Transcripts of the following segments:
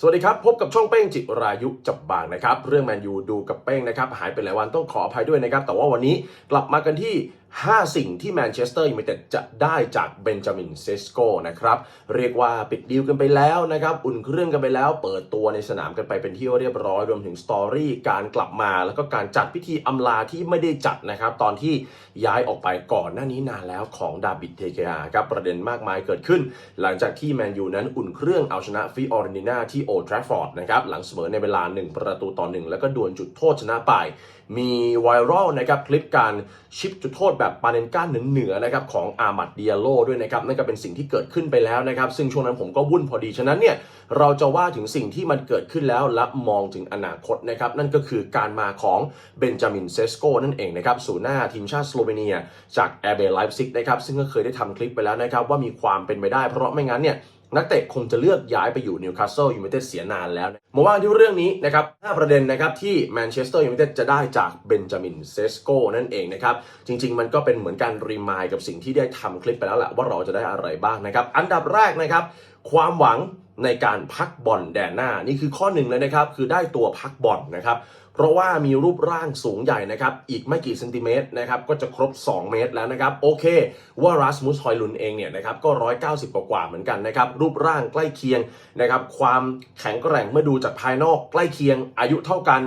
สวัสดีครับ พบกับช่องเป้งจิรายุจับบางนะครับ เรื่องแมนยูดูกับเป้งนะครับ หายไปหลายวันต้องขออภัยด้วยนะครับ แต่ว่าวันนี้กลับมากันที่ 5 สิ่งที่แมนเชสเตอร์ยูไนเต็ดจะได้จากเบนจามินเซสโกนะครับ เรียกว่าปิดดีลกันไปแล้วนะครับ อุ่นเครื่องกันไปแล้ว เปิดตัวในสนามกันไปเป็นที่เรียบร้อยรวมถึงสตอรี่การกลับมา แล้วก็การจัดพิธีอำลาที่ไม่ได้จัดนะครับ ตอนที่ย้ายออกไปก่อนหน้านี้นานแล้วของดาบิดเทเกอาครับประเด็นมากมายเกิดขึ้น หลังจากที่แมนยูนั้นอุ่นเครื่องเอาชนะฟิออร์นินาที่โอทราฟอร์ดนะครับหลังเสมอในเวลา 1 ประตูต่อ1แล้วก็ดวลจุดโทษชนะไป มีไวรัลนะครับคลิปการชิปจุดโทษแบบปาเนนก้าเหนือๆนะครับของอามัดเดียโลด้วยนะครับนั่นก็เป็นสิ่งที่เกิดขึ้นไปแล้วนะครับซึ่งช่วงนั้นผมก็วุ่นพอดีฉะนั้นเนี่ยเราจะว่าถึงสิ่งที่มันเกิดขึ้นแล้วและมองถึงอนาคตนะครับนั่นก็คือการมาของเบนจามินเซสโกนั่นเองนะครับสู่หน้าทีมชาติสโลเวเนีย จากแอร์เบลไลฟ์ซิกนะครับซึ่งก็เคยได้ทำคลิปไปแล้วนะครับว่ามีความเป็นไปได้เพราะไม่งั้นเนี่ย นักเตะคงจะเลือกย้ายไปอยู่นิวคาสเซิลยูไนเต็ดเสียนานแล้วนะมาว่าที่เรื่องนี้นะครับ5ประเด็นนะครับที่แมนเชสเตอร์ยูไนเต็ดจะได้จากเบนจามินเซสโกนั่นเองนะครับ จริง ๆ มันก็เป็นเหมือนการรีมายกับสิ่งที่ได้ทำคลิปไปแล้วแหละว่าเราจะได้อะไรบ้างนะครับ อันดับแรกนะครับ ความหวังในการพักบอลแดนหน้า นี่คือข้อหนึ่งเลยนะครับ คือได้ตัวพักบอลนะครับ เพราะว่ามีรูปร่างสูงใหญ่นะครับ อีกไม่กี่เซนติเมตรนะครับก็จะครบ 2 เมตรแล้วนะครับ โอเค ว่ารัสมุสฮอยลุนเองเนี่ยนะครับก็ 190 กว่าเหมือนกันนะครับ รูปร่างใกล้เคียงนะครับ ความแข็งแกร่งเมื่อดูจากภายนอกใกล้เคียง อายุเท่ากัน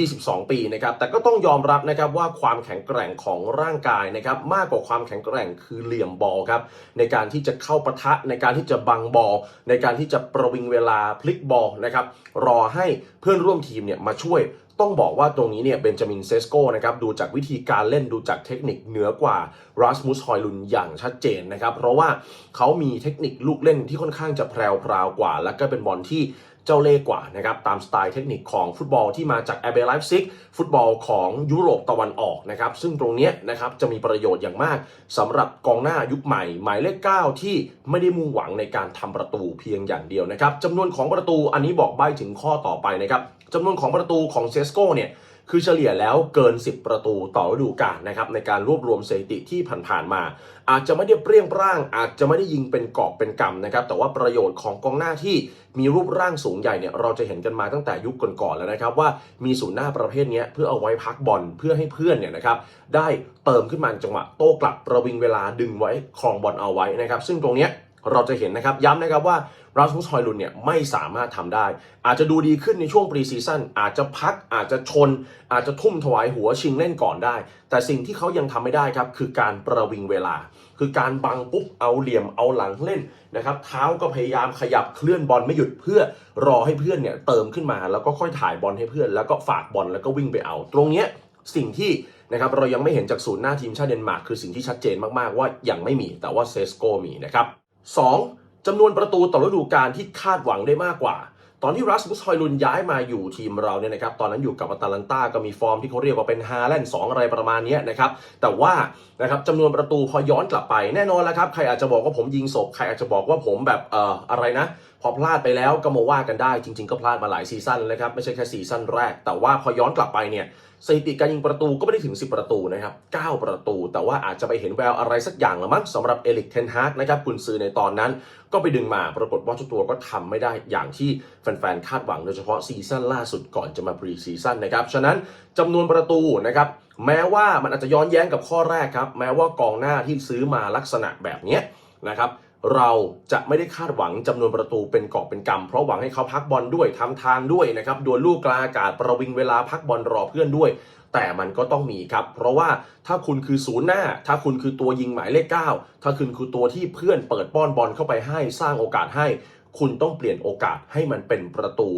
22 ปีนะครับ แต่ก็ต้องยอมรับนะครับว่าความแข็งแกร่งของร่างกายนะครับมากกว่าความแข็งแกร่งคือเหลี่ยมบอลครับในการที่จะเข้าปะทะในการที่จะบังบอลในการที่จะประวิงเวลาพลิกบอลนะครับรอให้เพื่อนร่วมทีมเนี่ยมาช่วย ต้องบอกว่าตรงนี้เนี่ยเบนจามินเซสโกนะครับดูจากวิธีการเล่นดูจากเทคนิคเหนือกว่ารัสมุสฮอยลุนอย่างชัดเจนนะครับ เพราะว่าเขามีเทคนิคลูกเล่นที่ค่อนข้างจะแพรวพราวกว่า และก็เป็นบอลที่ เจ้าเล่ห์กว่านะครับตามสไตล์เทคนิคของฟุตบอลที่มาจากแอเบลไลฟ์ซิกฟุตบอลของยุโรปตะวันออกนะครับซึ่งตรงนี้นะครับจะมีประโยชน์อย่างมากสำหรับกองหน้ายุคใหม่ หมายเลข 9 ที่ไม่ได้มุ่งหวังในการทำประตูเพียงอย่างเดียวนะครับจำนวนของประตูอันนี้บอกใบ้ถึงข้อต่อไปนะครับจำนวนของประตูของเซสโกเนี่ย คือเฉลี่ยแล้วเกิน 10 ประตูต่อฤดูกาลนะครับในการรวบรวมสถิติที่ผ่านๆมา อาจจะไม่ได้เปรี้ยงปร้าง อาจจะไม่ได้ยิงเป็นกอบเป็นกำนะครับแต่ว่าประโยชน์ของกองหน้าที่มีรูปร่างสูงใหญ่เนี่ยเราจะเห็นกันมาตั้งแต่ยุคก่อนๆแล้วนะครับว่ามีศูนย์หน้าประเภทนี้เพื่อเอาไว้พักบอลเพื่อให้เพื่อนเนี่ยนะครับได้เติมขึ้นมาจังหวะโต้กลับประวิงเวลาดึงไว้ครองบอลเอาไว้นะครับซึ่งตรงเนี้ยเราจะเห็นนะครับย้ำนะครับว่า ราสมุสฮอยลุนเนี่ยไม่สามารถทำได้ อาจจะดูดีขึ้นในช่วงปรีซีซั่นอาจจะพักอาจจะชน อาจจะทุ่มถวายหัวชิงเล่นก่อนได้ แต่สิ่งที่เขายังทำไม่ได้ครับคือการประวิงเวลา คือการบังปุ๊บเอาเหลี่ยมเอาหลังเล่นนะครับเท้าก็พยายามขยับเคลื่อนบอลไม่หยุดเพื่อรอให้เพื่อนเนี่ยเติมขึ้นมาแล้วก็ค่อยถ่ายบอลให้เพื่อน แล้วก็ฝากบอลแล้วก็วิ่งไปเอา ตรงเนี้ยสิ่งที่นะครับเรายังไม่เห็นจากศูนย์หน้าทีมชาติเดนมาร์กคือสิ่งที่ชัดเจนมากๆว่ายังไม่มีแต่ว่าเซสโกมีนะครับ 2. จำนวนประตูต่อฤดูกาลที่คาดหวังได้มากกว่า ตอนที่รัสมุสฮอยลุนย้ายมาอยู่ทีมเราเนี่ยนะครับ ตอนนั้นอยู่กับอตาลันตาก็มีฟอร์มที่เขาเรียกว่าเป็นฮาแลนด์สอะไรประมาณนี้นะครับ แต่ว่านะครับจำนวนประตูพอย้อนกลับไปแน่นอนแล้วครับ ใครอาจจะบอกว่าผมยิงศพ ใครอาจจะบอกว่าผมแบบเอ่ออะไรนะ พอพลาดไปแล้วก็มาว่ากันได้ จริง ๆ ก็พลาดมาหลายซีซั่นแล้วนะครับ ไม่ใช่แค่ซีซั่นแรก แต่ว่าพอย้อนกลับไปเนี่ย สถิติการยิงประตูก็ไม่ได้ถึง 10 ประตูนะครับ 9 ประตู แต่ว่าอาจจะไปเห็นแววอะไรสักอย่างละมั้งสำหรับเอลิกเทนฮากนะครับกุนซือในตอนนั้น ก็ไปดึงมาปรากฏว่าเจ้าตัวก็ทำไม่ได้อย่างที่แฟนๆ คาดหวังโดยเฉพาะซีซั่นล่าสุดก่อนจะมาพรีซีซั่นนะครับ ฉะนั้นจำนวนประตูนะครับแม้ว่ามันอาจจะย้อนแย้งกับข้อแรกครับ แม้ว่ากองหน้าที่ซื้อมาลักษณะแบบนี้นะครับ เราจะไม่ได้คาดหวังจำนวนประตูเป็นกอบเป็นกำเพราะหวังให้เขาพักบอลด้วยทำทางด้วยนะครับดวลลูกกลางอากาศประวิงเวลาพักบอลรอเพื่อนด้วย แต่มันก็ต้องมีครับ เพราะว่าถ้าคุณคือศูนย์หน้า ถ้าคุณคือตัวยิงหมายเลข 9 ถ้าคุณคือตัวที่เพื่อนเปิดป้อนบอลเข้าไปให้สร้างโอกาสให้ คุณต้องเปลี่ยนโอกาสให้มันเป็นประตู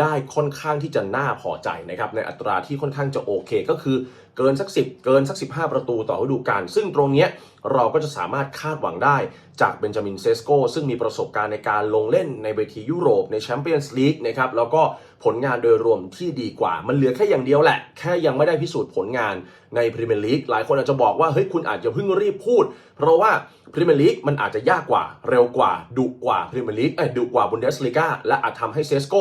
ได้ค่อนข้างที่จะน่าพอใจนะครับในอัตราที่ค่อนข้างจะโอเค ก็คือเกินสัก 10 เกินสัก 15 ประตูต่อฤดูกาลซึ่งตรงเนี้ย เราก็จะสามารถคาดหวังได้จากเบนจามินเซสโกซึ่งมีประสบการณ์ในการลงเล่นในเวทียุโรปในแชมเปี้ยนส์ลีกนะครับแล้วก็ผลงานโดยรวมที่ดีกว่า มันเหลือแค่อย่างเดียวแหละ แค่ยังไม่ได้พิสูจน์ผลงานในพรีเมียร์ลีกหลายคนอาจจะบอกว่าเฮ้ยคุณอาจจะเพิ่งรีบพูด เพราะว่าพรีเมียร์ลีกมันอาจจะยากกว่า เร็วกว่าดุกว่าพรีเมียร์ลีกเอ้ดุกว่าบุนเดสลีกาและอาจทำให้เซสโก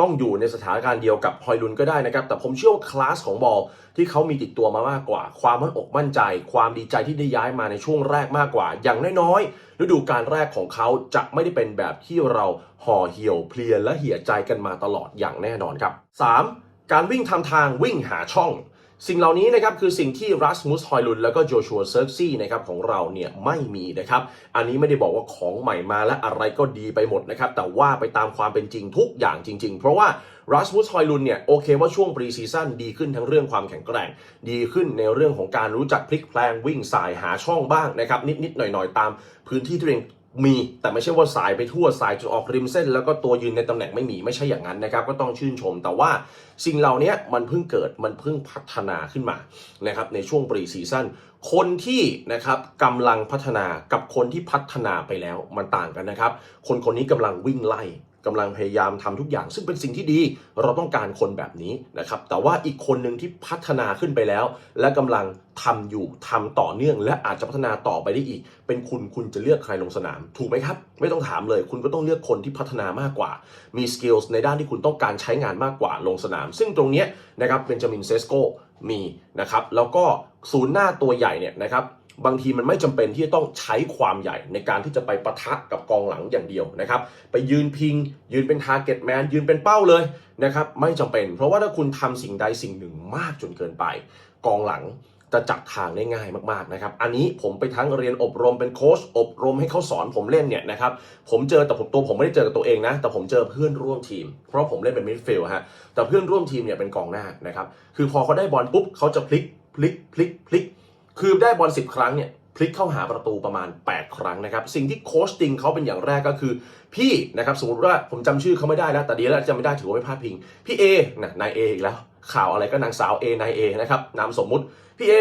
ต้องอยู่ในสถานการณ์เดียวกับฮอยลุนก็ได้นะครับ แต่ผมเชื่อว่าคลาสของบอลที่เขามีติดตัวมามากกว่า ความมั่นอกมั่นใจ ความดีใจที่ได้ย้ายมาในช่วงแรกมากกว่า อย่างน้อยๆฤดูการแรกของเขาจะไม่ได้เป็นแบบที่เราห่อเหี่ยวเพลียและเหี่ยใจกันมาตลอดอย่างแน่นอนครับ 3. การวิ่งทำทางวิ่งหาช่อง สิ่งเหล่านี้นะครับคือสิ่งที่รัสมุสฮอยลุนแล้วก็โจชัวเซิร์กซี่นะครับของเราเนี่ยไม่มีนะครับ อันนี้ไม่ได้บอกว่าของใหม่มาและอะไรก็ดีไปหมดนะครับ แต่ว่าไปตามความเป็นจริงทุกอย่างจริง ๆ เพราะว่ารัสมุสฮอยลุนเนี่ยโอเคว่าช่วงปรีซีซั่นดีขึ้นทั้งเรื่องความแข็งแกร่ง ดีขึ้นในเรื่องของการรู้จักพลิกแพลงวิ่งสายหาช่องบ้างนะครับนิดๆหน่อยๆตามพื้นที่ที่ตัวเอง มีแต่ไม่ใช่ว่าสายไปทั่วสายจนออกริมเส้น แล้วก็ตัวยืนในตำแหน่งไม่มีไม่ใช่อย่างนั้นนะครับก็ต้องชื่นชม แต่ว่าสิ่งเหล่านี้มันเพิ่งเกิดมันเพิ่งพัฒนาขึ้นมานะครับในช่วงปรีซีซั่นคนที่นะครับกำลังพัฒนากับคนที่พัฒนาไปแล้วมันต่างกันนะครับ คนคนนี้กำลังวิ่งไล่ กำลังพยายามทำทุกอย่าง ซึ่งเป็นสิ่งที่ดีเราต้องการคนแบบนี้นะครับ แต่ว่าอีกคนหนึ่งที่พัฒนาขึ้นไปแล้ว และกำลังทำอยู่ทำต่อเนื่อง และอาจจะพัฒนาต่อไปได้อีก เป็นคุณคุณจะเลือกใครลงสนาม ถูกไหมครับ ไม่ต้องถามเลย คุณก็ต้องเลือกคนที่พัฒนามากกว่า มีสกิลส์ในด้านที่คุณต้องการใช้งานมากกว่าลงสนาม ซึ่งตรงนี้นะครับเบนจามินเซสโกมีนะครับแล้วก็ศูนย์หน้าตัวใหญ่เนี่ยนะครับ บางทีมันไม่จำเป็นที่จะต้องใช้ความใหญ่ในการที่จะไปปะทะกับกองหลังอย่างเดียวนะครับ ไปยืนพิง ยืนเป็นทาร์เก็ตแมนยืนเป็นเป้าเลยนะครับไม่จำเป็น เพราะว่าถ้าคุณทำสิ่งใดสิ่งหนึ่งมากจนเกินไป กองหลังจะจับทางได้ง่ายมากๆนะครับ อันนี้ผมไปทั้งเรียนอบรมเป็นโค้ชอบรมให้เขาสอนผมเล่นเนี่ยนะครับ ผมเจอแต่ผมตัวผมไม่ได้เจอกับตัวเองนะ แต่ผมเจอเพื่อนร่วมทีม เพราะผมเล่นเป็นมิดฟิลด์ฮะ แต่เพื่อนร่วมทีมเนี่ยเป็นกองหน้านะครับ คือพอเขาได้บอลปุ๊บเขาจะพลิก พลิก พลิก พลิก คือได้บอล10 ครั้งเนี่ยพลิกเข้าหาประตูประมาณ 8 ครั้งนะครับ สิ่งที่โค้ชติงเขาเป็นอย่างแรกก็คือ พี่นะครับสมมติว่าผมจำชื่อเขาไม่ได้แล้วแต่ดีแล้วจำไม่ได้ถือว่าไม่พลาดพิง พี่เอนะนายเออีกแล้ว ข่าวอะไรก็นางสาวเอนายเอนะครับนามสมมุติพี่เอ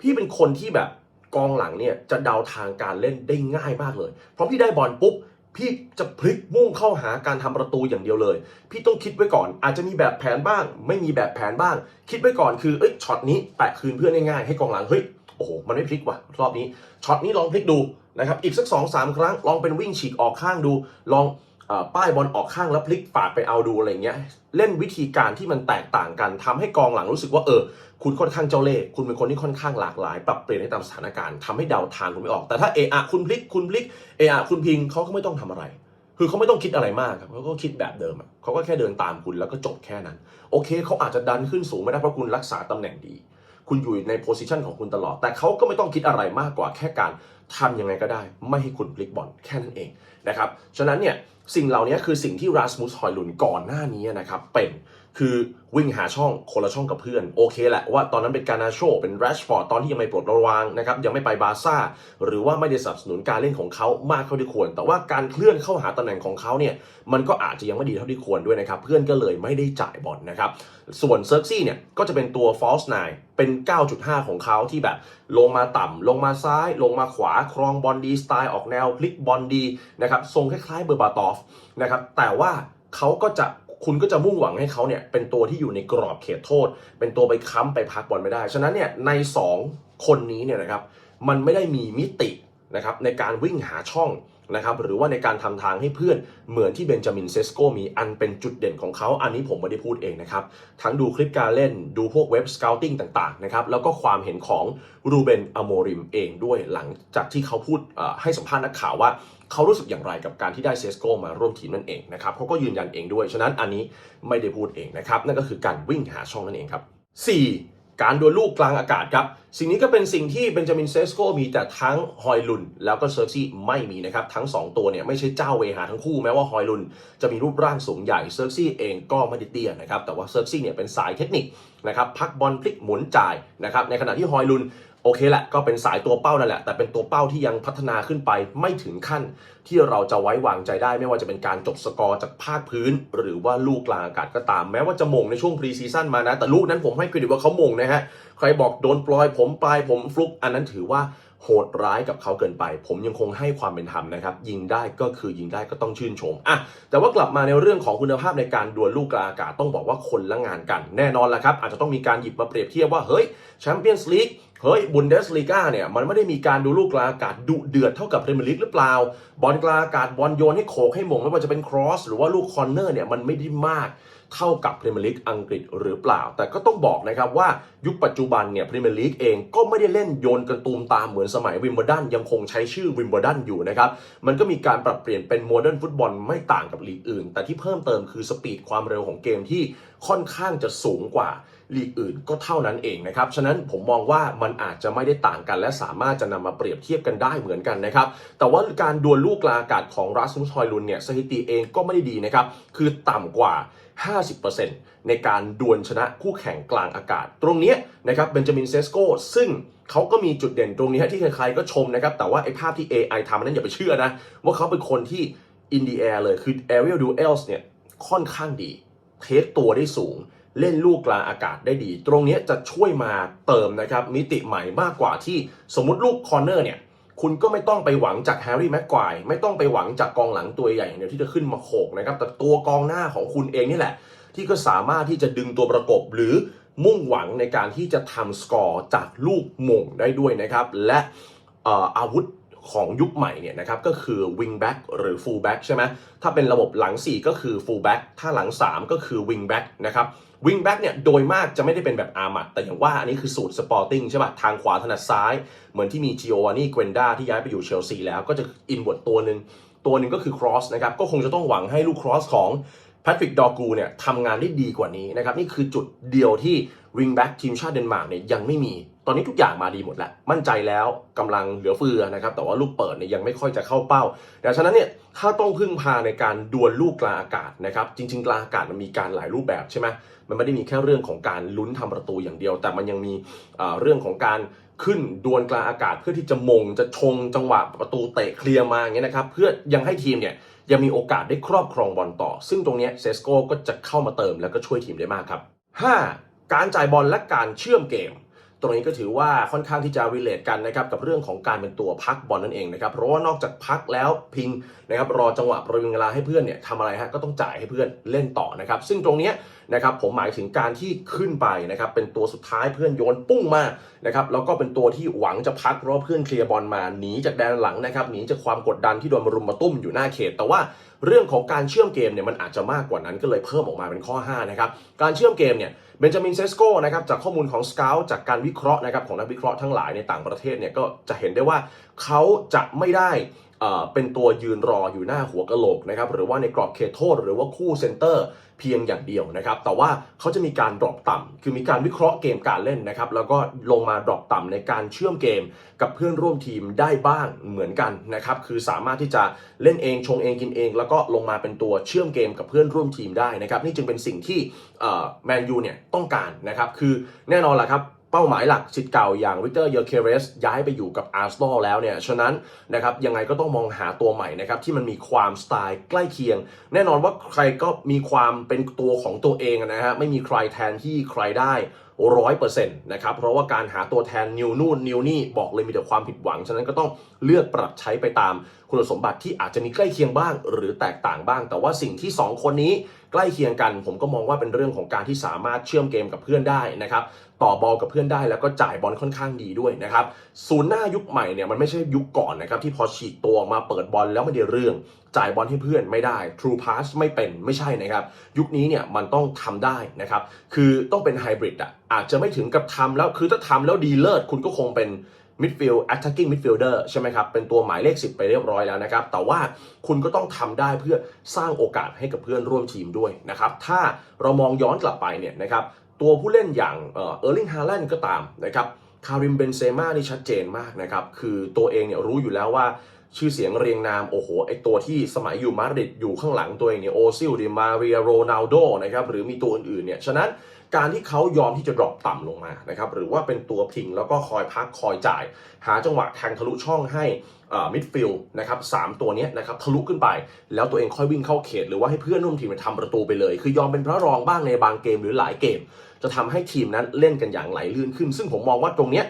พี่เป็นคนที่แบบกองหลังเนี่ยจะเดาทางการเล่นได้ง่ายมากเลย เพราะพี่ได้บอลปุ๊บพี่จะพลิกมุ่งเข้าหาการทำประตูอย่างเดียวเลย พี่ต้องคิดไว้ก่อน อาจจะมีแบบแผนบ้าง ไม่มีแบบแผนบ้าง คิดไว้ก่อนคือเอ้ยช็อตนี้แปะคืนเพื่อนง่ายๆให้กองหลังเฮ้ย โอ้โห มันไม่พลิกว่ะรอบนี้ช็อตนี้ลองพลิกดูนะครับอีกสัก2อสาครั้งลองเป็นวิ่งฉีกออกข้างดู ลองอป้ายบอลออกข้างแล้วพลิกฝาดไปเอาดูอะไรเงี้ยเล่นวิธีการที่มันแตกต่างกันทำให้กองหลังรู้สึกว่าเออ คุณค่อนข้างเจ้าเล่ห์คุณเป็นคนที่ค่อนข้างหลากหลาย ปรับเปลี่ยนให้ตามสถานการณ์ทำให้เดาทางคุณไม่ออก แต่ถ้าเอะอะคุณพลิกคุณพลิกเอะอะคุณพิงเขาก็ไม่ต้องทำอะไร คือเขาไม่ต้องคิดอะไรมากครับเขาก็คิดแบบเดิมเขาก็แค่เดินตามคุณแล้วก็จบแค่นั้น โอเคเขาอาจจะดันขึ้นสูงไม่ได้เพราะคุณรักษาตำแหน่งดี คุณอยู่ในโพสิชันของคุณตลอด แต่เขาก็ไม่ต้องคิดอะไรมากกว่าแค่การทำยังไงก็ได้ ไม่ให้คุณพลิกบอลแค่นั้นเองนะครับ ฉะนั้นเนี่ยสิ่งเหล่านี้คือสิ่งที่ราสมุสฮอยลุนก่อนหน้านี้นะครับเป็น คือวิ่งหาช่องคนละช่องกับเพื่อน โอเคแหละว่าตอนนั้นเป็นการนาโชเป็นแรชฟอร์ดตอนที่ยังไม่ปลดระวางนะครับยังไม่ไปบาซ่า หรือว่าไม่ได้สนับสนุนการเล่นของเขามากเท่าที่ควร แต่ว่าการเคลื่อนเข้าหาตำแหน่งของเขาเนี่ยมันก็อาจจะยังไม่ดีเท่าที่ควรด้วยนะครับ เพื่อนก็เลยไม่ได้จ่ายบอลนะครับ ส่วนเซิร์กซี่เนี่ยก็จะเป็นตัว false nine เป็น 9.5 ของเขาที่แบบลงมาต่ำลงมาซ้าย ลงมาขวาครองบอลดีสไตล์ออกแนวพลิกบอลดีนะครับทรงคล้ายๆเบอร์บาตอฟนะครับแต่ว่าเขาก็จะ คุณก็จะมุ่งหวังให้เขาเนี่ยเป็นตัวที่อยู่ในกรอบเขตโทษ เป็นตัวไปค้ำไปพักบอลไม่ได้ ฉะนั้นเนี่ยใน 2 คนนี้เนี่ยนะครับมันไม่ได้มีมิตินะครับในการวิ่งหาช่องนะครับหรือว่าในการทำทางให้เพื่อนเหมือนที่เบนจามินเซสโกมีอันเป็นจุดเด่นของเขาอันนี้ผมไม่ได้พูดเองนะครับ ทั้งดูคลิปการเล่นดูพวกเว็บส c า u ติ้งต่างๆนะครับแล้วก็ความเห็นของรูเบนอโมริมเองด้วยหลังจากที่เขาพูดให้สัมภาษณ์นักข่าวว่า เขารู้สึกอย่างไรกับการที่ได้เซสโกมาร่วมทีมนั่นเองนะครับเขาก็ยืนยันเองด้วย ฉะนั้นอันนี้ไม่ได้พูดเองนะครับ นั่นก็คือการวิ่งหาช่องนั่นเองครับ 4. การดวลลูกกลางอากาศครับ สิ่งนี้ก็เป็นสิ่งที่เบนจามินเซสโกมีแต่ทั้งฮอยลุน แล้วก็เซิร์ซี่ไม่มีนะครับ ทั้ง 2 ตัวเนี่ยไม่ใช่เจ้าเวหาทั้งคู่แม้ว่าฮอยลุนจะมีรูปร่างสูงใหญ่เซิร์ซี่เองก็ไม่ได้เตี้ยนะครับแต่ว่าเซิร์ซี่เนี่ยเป็นสายเทคนิคนะครับพักบอลพลิกหมุนจ่ายนะครับในขณะที่ฮอยลุน โอเคแหละก็เป็นสายตัวเป้านั่นแหละแต่เป็นตัวเป้าที่ยังพัฒนาขึ้นไปไม่ถึงขั้นที่เราจะไว้วางใจได้ ไม่ว่าจะเป็นการจบสกอร์จากภาคพื้น หรือว่าลูกกลางอากาศก็ตามแม้ว่าจะมงในช่วงพรีซีซั่นมานะ แต่ลูกนั้นผมให้เครดิตว่าเขามงนะฮะใครบอกโดนปล่อยผมปลายผมฟลุกอันนั้นถือว่าโหดร้ายกับเขาเกินไป ผมยังคงให้ความเป็นธรรมนะครับ ยิงได้ก็คือยิงได้ก็ต้องชื่นชมอะแต่ว่ากลับมาในเรื่องของคุณภาพในการดวลลูกกลางอากาศต้องบอกว่าคนละงานกัน แน่นอนละครับ อาจจะต้องมีการหยิบมาเปรียบเทียบว่าเฮ้ยแชมเปี้ยนส์ลีก เฮ้ยบุนเดสลีกาเนี่ยมันไม่ได้มีการดูลูกกลางอากาศดุเดือดเท่ากับพรีเมียร์ลีกหรือเปล่า บอลกลางอากาศบอลโยนให้โขกให้หมงไม่ว่าจะเป็นครอสหรือว่าลูกคอร์เนอร์เนี่ยมันไม่ได้มาก เท่ากับพรีเมียร์ลีกอังกฤษหรือเปล่า แต่ก็ต้องบอกนะครับว่ายุคปัจจุบันเนี่ยพรีเมียร์ลีกเองก็ไม่ได้เล่นโยนกระตูมตามเหมือนสมัยวิมเบลดันยังคงใช้ชื่อวิมเบลดันอยู่นะครับ มันก็มีการปรับเปลี่ยนเป็นโมเดิร์นฟุตบอลไม่ต่างกับลีกอื่น แต่ที่เพิ่มเติมคือสปีดความเร็วของเกมที่ค่อนข้างจะสูงกว่าลีกอื่นก็เท่านั้นเองนะครับ ฉะนั้นผมมองว่ามันอาจจะไม่ได้ต่างกันและสามารถจะนำมาเปรียบเทียบกันได้เหมือนกันนะครับ แต่ว่าการดวลลูกกลางอากาศของรัสมุสฮอยลุนเนี่ยสถิติเองก็ไม่ได้ดีนะครับ คือต่ำกว่า 50%ในการดวลชนะคู่แข่งกลางอากาศ ตรงนี้นะครับเบนจามินเซสโกซึ่งเขาก็มีจุดเด่นตรงนี้ที่ใครๆก็ชมนะครับ แต่ว่าไอ้ภาพที่ AI ทำนั้นอย่าไปเชื่อนะ ว่าเขาเป็นคนที่อินดีแอร์เลยคือ aerial duels เนี่ยค่อนข้างดีเทคตัวได้สูง เล่นลูกกลางอากาศได้ดี ตรงนี้จะช่วยมาเติมนะครับมิติใหม่มากกว่าที่สมมติลูกคอร์เนอร์เนี่ย คุณก็ไม่ต้องไปหวังจากแฮร์รี่แม็กควายไม่ต้องไปหวังจากกองหลังตัวใหญ่อย่างเดียวที่จะขึ้นมาโขกนะครับ แต่ตัวกองหน้าของคุณเองนี่แหละ ที่ก็สามารถที่จะดึงตัวประกบหรือมุ่งหวังในการที่จะทำสกอร์จากลูกม่งได้ด้วยนะครับ และเอ่ออาวุธของยุคใหม่เนี่ยนะครับก็คือ wing back หรือ full back ใช่ไหมถ้าเป็นระบบหลัง 4 ก็คือ full back ถ้าหลัง 3 ก็คือ wing back นะครับ วิงแบ็กเนี่ยโดยมากจะไม่ได้เป็นแบบอาร์มัดแต่อย่างว่าอันนี้คือสูตรสปอร์ติ้งใช่ป่ะทางขวาถนัดซ้าย เหมือนที่มีจิโอวานี่เกวนดาที่ย้ายไปอยู่เชลซีแล้วก็จะอินบทตัวหนึ่งตัวหนึ่งก็คือครอสนะครับก็คงจะต้องหวังให้ลูกครอสของแพทริกดอกูเนี่ยทำงานได้ดีกว่านี้นะครับนี่คือจุดเดียวที่วิงแบ็กทีมชาติเดนมาร์กเนี่ยยังไม่มี ตอนนี้ทุกอย่างมาดีหมดแล้ว มั่นใจแล้วกำลังเหลือเฟือนะครับ แต่ว่าลูกเปิดเนี่ยยังไม่ค่อยจะเข้าเป้าดังนั้นเนี่ยถ้าต้องพึ่งพาในการดวลลูกกลางอากาศนะครับ จริงๆกลางอากาศมันมีการหลายรูปแบบใช่ไหมมันไม่ได้มีแค่เรื่องของการลุ้นทำประตูอย่างเดียว แต่มันยังมีเรื่องของการขึ้นดวลกลางอากาศเพื่อที่จะมงจะชงจังหวะประตูเตะเคลียร์มาอย่างเงี้ยนะครับ เพื่อยังให้ทีมเนี่ยยังมีโอกาสได้ครอบครองบอลต่อ ซึ่งตรงเนี้เซสโก้ก็จะเข้ามาเติมแล้วก็ช่วยทีมได้มากครับ 5. การจ่ายบอลและการเชื่อมเกม รงนี้ก็ถือว่าค่อนข้างที่จะวิเลตกันนะครับกับเรื่องของการเป็นตัวพักบอลนั่นเองนะครับเพราะว่านอกจากพักแล้วพิงนะครับรอจังหวะประวิงเวลาให้เพื่อนเนี่ยทำอะไรฮะก็ต้องจ่ายให้เพื่อนเล่นต่อนะครับซึ่งตรงเนี้ย นะครับผมหมายถึงการที่ขึ้นไปนะครับเป็นตัวสุดท้ายเพื่อนโยนปุ้งมานะครับแล้วก็เป็นตัวที่หวังจะพักเพราะเพื่อนเคลียร์บอลมาหนีจากแดนหลังนะครับหนีจากความกดดันที่โดนมารุมมาตุ้มอยู่หน้าเขต แต่ว่าเรื่องของการเชื่อมเกมเนี่ยมันอาจจะมากกว่านั้นก็เลยเพิ่มออกมาเป็นข้อ 5 นะครับ การเชื่อมเกมเนี่ยเบนจามินเซสโกนะครับจากข้อมูลของสเกลจากการวิเคราะห์นะครับของนักวิเคราะห์ทั้งหลายในต่างประเทศเนี่ยก็จะเห็นได้ว่าเขาจะไม่ได้ เป็นตัวยืนรออยู่หน้าหัวกะโหลกนะครับหรือว่าในกรอบเขตโทษ หรือว่าคู่เซนเตอร์เพียงอย่างเดียวนะครับ แต่ว่าเขาจะมีการดรอปต่ำคือมีการวิเคราะห์เกมการเล่นนะครับ แล้วก็ลงมาดรอปต่ำในการเชื่อมเกมกับเพื่อนร่วมทีมได้บ้างเหมือนกันนะครับ คือสามารถที่จะเล่นเองชงเองกินเอง แล้วก็ลงมาเป็นตัวเชื่อมเกมกับเพื่อนร่วมทีมได้นะครับ นี่จึงเป็นสิ่งที่แมนยูเนี่ยต้องการนะครับ คือแน่นอนแหละครับ เป้าหมายหลักสิทธิ์เก่าอย่างวิกเตอร์เยอร์เคเรสย้ายไปอยู่กับอาร์เซนอลแล้วเนี่ยฉะนั้นนะครับยังไงก็ต้องมองหาตัวใหม่นะครับที่มันมีความสไตล์ใกล้เคียง แน่นอนว่าใครก็มีความเป็นตัวของตัวเองนะฮะไม่มีใครแทนที่ใครได้ ร้อยเปอร์เซ็นต์นะครับ เพราะว่าการหาตัวแทนนิวนู่นนิวนี่บอกเลยมีแต่ความผิดหวัง ฉะนั้นก็ต้องเลือกปรับใช้ไปตามคุณสมบัติที่อาจจะมีใกล้เคียงบ้าง หรือแตกต่างบ้าง แต่ว่าสิ่งที่ 2 คนนี้ใกล้เคียงกัน ผมก็มองว่าเป็นเรื่องของการที่สามารถเชื่อมเกมกับเพื่อนได้นะครับต่อบอลกับเพื่อนได้แล้วก็จ่ายบอลค่อนข้างดีด้วยนะครับศูนย์หน้ายุคใหม่เนี่ยมันไม่ใช่ยุคก่อนนะครับที่พอฉีกตัวออกมาเปิดบอลแล้วไม่ได้เรื่อง จ่ายบอลให้เพื่อนไม่ได้ True Pass ไม่เป็นไม่ใช่นะครับ ยุคนี้เนี่ยมันต้องทำได้นะครับ คือต้องเป็นไฮบริดอะอาจจะไม่ถึงกับทำแล้วคือถ้าทำแล้วดีเลิศคุณก็คงเป็น midfield attacking midfielder ใช่ไหมครับ เป็นตัวหมายเลข 10 ไปเรียบร้อยแล้วนะครับ แต่ว่าคุณก็ต้องทำได้เพื่อสร้างโอกาสให้กับเพื่อนร่วมทีมด้วยนะครับ ถ้าเรามองย้อนกลับไปเนี่ยนะครับ ตัวผู้เล่นอย่างเออร์ลิงฮาแลนด์ก็ตามนะครับ คาริมเบนเซม่านี่ชัดเจนมากนะครับ คือตัวเองเนี่ยรู้อยู่แล้วว่า ชื่อเสียงเรียงนาม โอ้โห ไอตัวที่สมัยอยู่มาดริดอยู่ข้างหลังตัวเองเนี่ยโอซิลดิมาเรียโรนัลโดนะครับหรือมีตัวอื่นๆเนี่ยฉะนั้นการที่เขายอมที่จะดรอปต่ำลงมานะครับหรือว่าเป็นตัวพิงแล้วก็คอยพักคอยจ่าย หาจังหวะแทงทะลุช่องให้มิดฟิลด์นะครับสามตัวเนี้ยนะครับทะลุขึ้นไป แล้วตัวเองค่อยวิ่งเข้าเขต หรือว่าให้เพื่อนร่วมทีมไปทำประตูไปเลย คือยอมเป็นพระรองบ้างในบางเกมหรือหลายเกม จะทำให้ทีมนั้นเล่นกันอย่างไหลลื่นขึ้น ซึ่งผมมองว่าตรงเนี้ย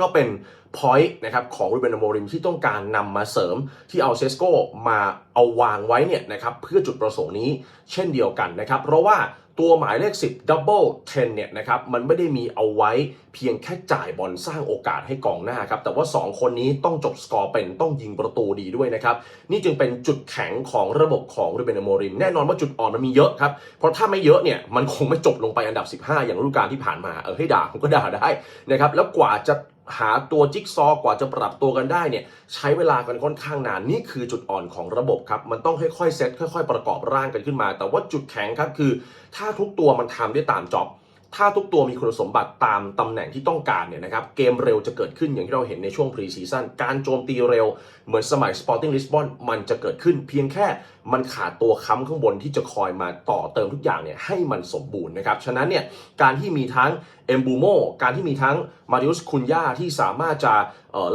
ก็เป็นพอยต์นะครับของรูเบนอโมริมที่ต้องการนำมาเสริมที่เอาเซสโกมาเอาวางไว้เนี่ยนะครับเพื่อจุดประสงค์นี้เช่นเดียวกันนะครับ เพราะว่าตัวหมายเลข 10 Double 10เนี่ยนะครับมันไม่ได้มีเอาไว้เพียงแค่จ่ายบอลสร้างโอกาสให้กองหน้าครับ แต่ว่า 2 คนนี้ต้องจบสกอร์เป็นต้องยิงประตูดีด้วยนะครับ นี่จึงเป็นจุดแข็งของระบบของรูเบนโมริม แน่นอนว่าจุดอ่อนมันมีเยอะครับ เพราะถ้าไม่เยอะเนี่ยมันคงไม่จบลงไปอันดับ 15 อย่างฤดูกาลที่ผ่านมาเออให้ด่าผมก็ด่าได้นะครับแล้วกว่าจะ หาตัวจิ๊กซอว์กว่าจะปรับตัวกันได้เนี่ยใช้เวลากันค่อนข้างนานนี่คือจุดอ่อนของระบบครับมันต้องค่อยๆเซตค่อย ๆ ประกอบร่างกันขึ้นมา แต่ว่าจุดแข็งครับคือ ถ้าทุกตัวมันทำได้ตามจ็อบถ้าทุกตัวมีคุณสมบัติตามตำแหน่งที่ต้องการเนี่ยนะครับเกมเร็วจะเกิดขึ้นอย่างที่เราเห็นในช่วงพรีซีซั่นการโจมตีเร็ว เหมือนสมัย Sporting Lisbon มันจะเกิดขึ้นเพียงแค่ มันขาดตัวค้ำข้างบนที่จะคอยมาต่อเติมทุกอย่างเนี่ยให้มันสมบูรณ์นะครับ ฉะนั้นเนี่ยการที่มีทั้งเอมบูโมการที่มีทั้งมาริอุสคุนยาที่สามารถจะ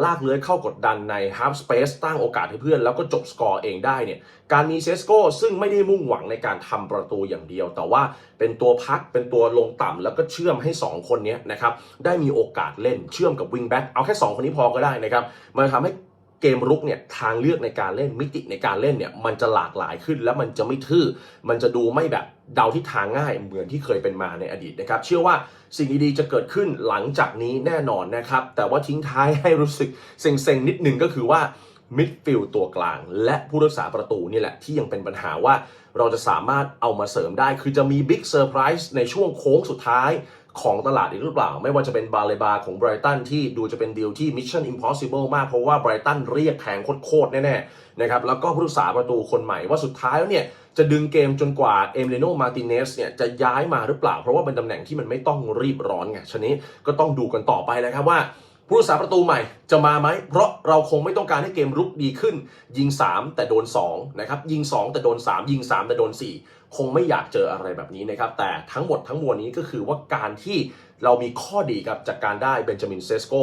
ลากเลื้อยเข้ากดดันใน half space ตั้งโอกาสให้เพื่อน แล้วก็จบสกอร์เองได้เนี่ยการมีเซสโกซึ่งไม่ได้มุ่งหวังในการทำประตูอย่างเดียว แต่ว่าเป็นตัวพักเป็นตัวลงต่ำแล้วก็เชื่อมให้ 2 คนนี้นะครับได้มีโอกาสเล่นเชื่อมกับวิงแบ็กเอาแค่ 2 คนนี้พอก็ได้นะครับมันทำให้ เกมรุกเนี่ยทางเลือกในการเล่นมิติในการเล่นเนี่ยมันจะหลากหลายขึ้น แล้วมันจะไม่ทื่อ มันจะดูไม่แบบเดาทิศทางง่ายเหมือนที่เคยเป็นมาในอดีตนะครับ เชื่อว่าสิ่งดีๆจะเกิดขึ้นหลังจากนี้แน่นอนนะครับ แต่ว่าทิ้งท้ายให้รู้สึกเซ็งๆนิดนึงก็คือว่ามิดฟิลด์ตัวกลาง และผู้รักษาประตูนี่แหละที่ยังเป็นปัญหาว่าเราจะสามารถเอามาเสริมได้ คือจะมีบิ๊กเซอร์ไพรส์ในช่วงโค้งสุดท้าย ของตลาดอีกหรือเปล่า ไม่ว่าจะเป็นบาเลบาของไบรตันที่ดูจะเป็นดีลที่ Mission Impossible มากเพราะว่าไบรตันเรียกแพงโคตรแน่ๆนะครับแล้วก็ผู้รักษาประตูคนใหม่ว่าสุดท้ายแล้วเนี่ยจะดึงเกมจนกว่าเอมเรโนมาติเนสเนี่ยจะย้ายมาหรือเปล่า เพราะว่าเป็นตำแหน่งที่มันไม่ต้องรีบร้อนไงฉะนี้ก็ต้องดูกันต่อไปนะครับว่าผู้รักษาประตูใหม่จะมาไหม เพราะเราคงไม่ต้องการให้เกมรุกดีขึ้น ยิง 3 แต่โดน2นะครับยิง 2 แต่โดน 3 ยิง 3 แต่โดน 4 คงไม่อยากเจออะไรแบบนี้นะครับ แต่ทั้งหมดทั้งมวลนี้ก็คือว่าการที่เรามีข้อดีครับจากการได้เบนจามินเซสโก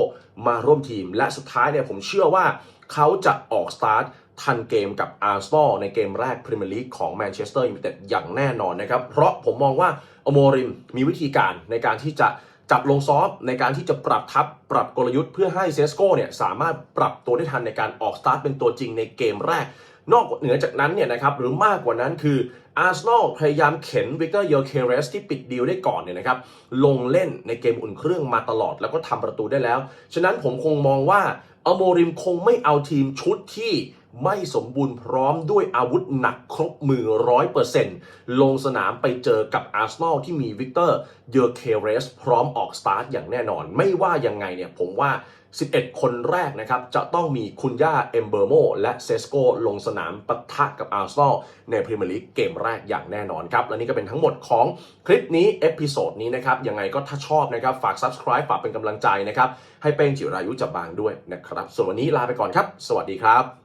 มาร่วมทีม และสุดท้ายเนี่ยผมเชื่อว่าเขาจะออกสตาร์ททันเกมกับอาร์เซนอลในเกมแรกพรีเมียร์ลีกของแมนเชสเตอร์ยูไนเต็ดอย่างแน่นอนนะครับ เพราะผมมองว่าอโมริมมีวิธีการในการที่จะจับลงซอฟในการที่จะปรับทัพปรับกลยุทธ์เพื่อให้เซสโกเนี่ยสามารถปรับตัวได้ทันในการออกสตาร์ทเป็นตัวจริงในเกมแรก นอกเหนือจากนั้นเนี่ยนะครับหรือมากกว่านั้นคือ อาร์เซนอลพยายามเข็นวิกเตอร์เยอเคเรสที่ปิดดีลได้ก่อนเนี่ยนะครับลงเล่นในเกมอุ่นเครื่องมาตลอดแล้วก็ทำประตูได้แล้ว ฉะนั้นผมคงมองว่าอโมริมคงไม่เอาทีมชุดที่ ไม่สมบูรณ์พร้อมด้วยอาวุธหนักครบมือร้อยเปอร์เซ็นต์ลงสนามไปเจอกับอาร์เซนอลที่มีวิกเตอร์เยอร์เคเรสพร้อมออกสตาร์ทอย่างแน่นอน ไม่ว่ายังไงเนี่ยผมว่า 11 คนแรกนะครับ จะต้องมีคุณย่าเอมเบอร์โมและเซสโกลงสนามปะทะกับอาร์เซนอลในพรีเมียร์ลีกเกมแรกอย่างแน่นอนครับ และนี่ก็เป็นทั้งหมดของคลิปนี้ เอพิโซดนี้นะครับ ยังไงก็ถ้าชอบนะครับ ฝาก subscribe ฝากเป็นกำลังใจนะครับ ให้เป้งจิรายุจับบางด้วยนะครับ ส่วนวันนี้ลาไปก่อนครับ สวัสดีครับ